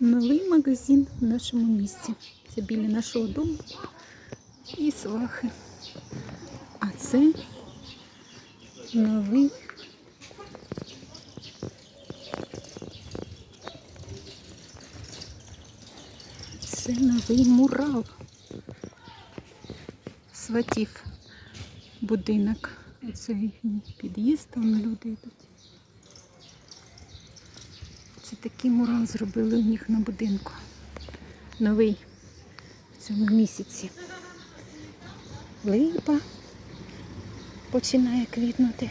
Новий магазин в нашому місті. Це біля нашого дому і свахи. А це новий. Це новий мурал. Сватів будинок. Оце їхній під'їзд, там люди йдуть. Це такий мурал зробили у них на будинку. Новий в цьому місяці. Липа починає квітнути.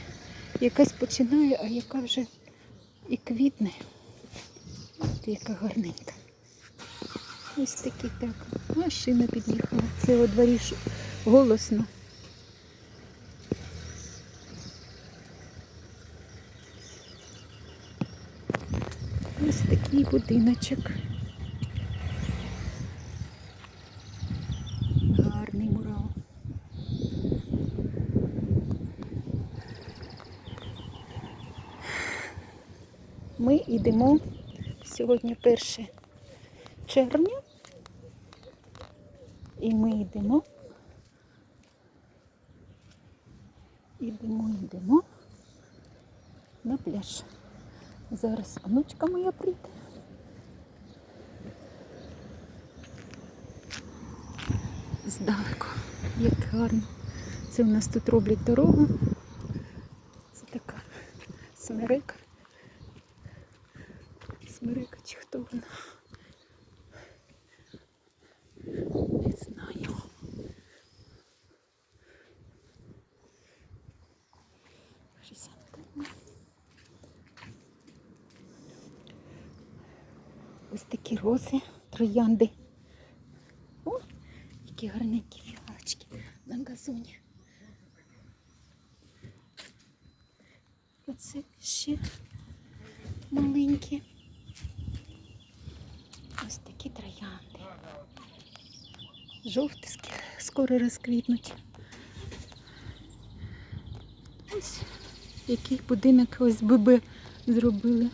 Якась починає, а яка вже і квітне. От яка гарненька. Ось такі так. Машина під'їхала. Це у дворі голосно. Ось такий будиночок. Гарний мурал. Ми йдемо сьогодні 1 червня. І ми йдемо. Йдемо, йдемо на пляж. Зараз онучка моя прийде. Здалеку. Як гарно. Це у нас тут роблять дорогу. Це така смирика. Смирика чи хто вона? Ось такі рози, троянди. О, які гарненькі фіалочки на газоні. Оце ще маленькі. Ось такі троянди. Жовті скоро розквітнуть. Ось який будинок ОСББ зробили.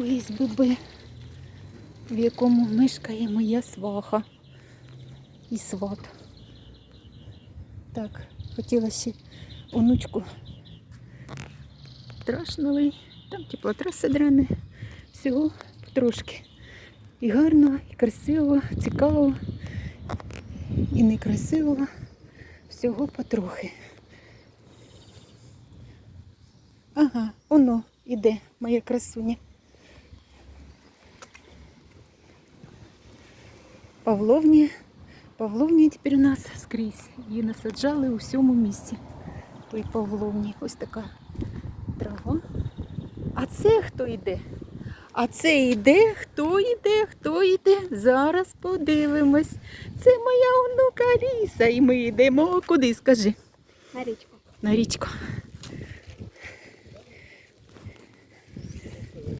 ОСББ, в якому мешкає моя сваха і сват. Так, хотіла ще онучку трашнули. Там теплотраси дране. Всього потрошки. І гарно, і красиво, цікаво, і некрасиво. Всього потрохи. Ага, воно іде, моя красуня. Павловні. Павловні тепер у нас скрізь. Її насаджали у всьому місті. Той Павловні. Ось така трава. А це хто йде? А це йде, хто йде, хто йде. Зараз подивимось. Це моя онука Аліса. І ми йдемо куди, скажи? На річку. На річку.